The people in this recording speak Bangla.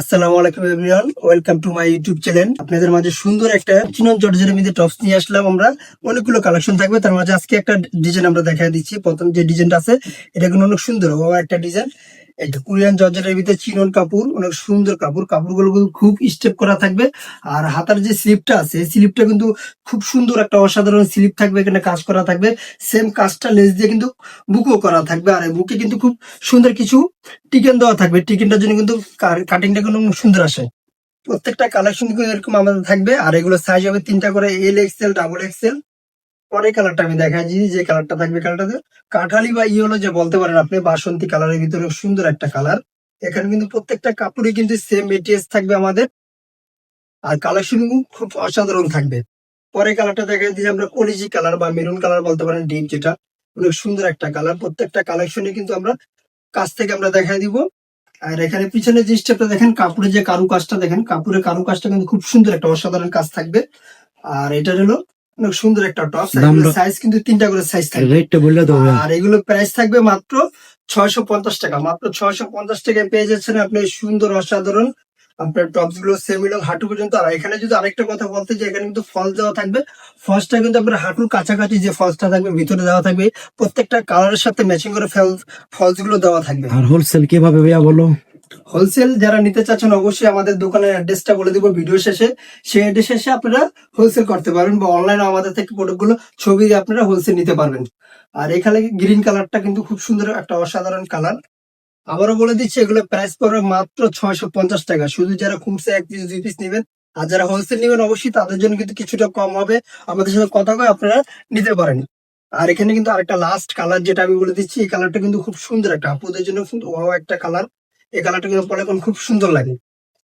আসসালামু আলাইকুম everyone, welcome to my YouTube channel. আপনাদের মাঝে সুন্দর একটা চিনন জর্জের মধ্যে টপস নিয়ে আসলাম আমরা। অনেকগুলো কালেকশন থাকবে, তার মাঝে আজকে একটা ডিজাইন আমরা দেখা দিচ্ছি। প্রথম যে ডিজাইনটা আছে, এটা কিন্তু অনেক সুন্দর ও একটা ডিজাইন এটা কোরিয়ান জর্জেটের ভিতরে চিনন কাপড় অনেক সুন্দর কাপড়। কাপড়গুলো কিন্তু খুব স্টেপ করা থাকবে। আর হাতার যে স্লিপটা আছে স্লিপটা কিন্তু খুব সুন্দর একটা অসাধারণ স্লিপ থাকবে, এখানে কাজ করা থাকবে। সেম কাজটা লেস দিয়ে কিন্তু বুকও করা থাকবে। আর এই বুকে কিন্তু খুব সুন্দর কিছু টিকেন দেওয়া থাকবে। টিকেনটার জন্য কিন্তু কাটিংটা কিন্তু সুন্দর আসে। প্রত্যেকটা কালেকশন কিন্তু এরকম আমাদের থাকবে। আর এগুলো সাইজ হবে তিনটা করে এল এক্সেল ডাবল এক্সেল পরে কালারটা আমি দেখাই দিই, যে কালারটা থাকবে কালারটা কাঠালি বা ইয়েলো যে বলতে পারেন আপনি, বাসন্তী কালারের ভিতরে সুন্দর একটা কালার এখানে কিন্তু প্রত্যেকটা কাপড়ে কিন্তু সেম মেটেরিয়ালস থাকবে আমাদের। আর কালেকশন খুব অসাধারণ থাকবে। পরে কালারটা দেখা দিই আমরা, কলিজি কালার বা মেরুন কালার বলতে পারেন ডিপ যেটা। অনেক সুন্দর একটা কালার প্রত্যেকটা কালেকশনে কিন্তু আমরা কাছ থেকে আমরা দেখা দিব। আর এখানে পিছনে যে স্টেপটা দেখেন, কাপড়ের যে কারু কাজটা দেখেন, কাপড়ের কারু কাজটা কিন্তু খুব সুন্দর একটা অসাধারণ কাজ থাকবে। আর এটা হলো সুন্দর একটা টপ সাইজ কিন্তু তিনটা করে সাইজ থাকবে। রেটটা বললে তো আর এগুলো প্রাইস থাকবে মাত্র ছয়শো পঞ্চাশ টাকা। মাত্র ছয়শো পঞ্চাশ টাকায় পেয়ে যাচ্ছেন আপনি সুন্দর অসাধারণ। আপনার টপসগুলো সেমিলং হাঁটু পর্যন্ত। আর এখানে যদি আরেকটা কথা বলতে যে এখানে কিন্তু ফলস দেওয়া থাকবে। ফলসটা কিন্তু আপনার হাঁটুর কাছাকাছি যে ফলসটা থাকবে ভিতরে দেওয়া থাকবে। প্রত্যেকটা কালারের সাথে ম্যাচিং করে ফলসগুলো দেওয়া থাকবে। আর হোলসেল কীভাবে ভাইয়া বলো? হোলসেল যারা নিতে চাচ্ছেন, অবশ্যই আমাদের দোকানের অ্যাড্রেসটা বলে দিব ভিডিও শেষে। সেই অ্যাড্রেস শেষে আপনারা হোলসেল করতে পারবেন বা অনলাইনে আমাদের থেকে প্রোডাক্টগুলো ছবি দিয়ে আপনারা হোলসেল নিতে পারবেন। আর এখানে গ্রিন কালারটা কিন্তু খুব সুন্দর একটা অসাধারণ কালার আবারও বলে দিচ্ছি, এগুলো প্রাইস পড়বে মাত্র ছয়শো পঞ্চাশ টাকা। শুধু যারা খুমসে এক পিস দুই পিস নেবেন, আর যারা হোলসেল নেবেন, অবশ্যই তাদের জন্য কিন্তু কিছুটা কম হবে। আমাদের সাথে কথা কয়ে আপনারা নিতে পারেন। আর এখানে কিন্তু আরেকটা লাস্ট কালার যেটা আমি বলে দিচ্ছি, এই কালারটা কিন্তু খুব সুন্দর একটা। আপুদের জন্য ওয়াও একটা কালার এই কালারটা কিন্তু পরে এখন খুব সুন্দর লাগে।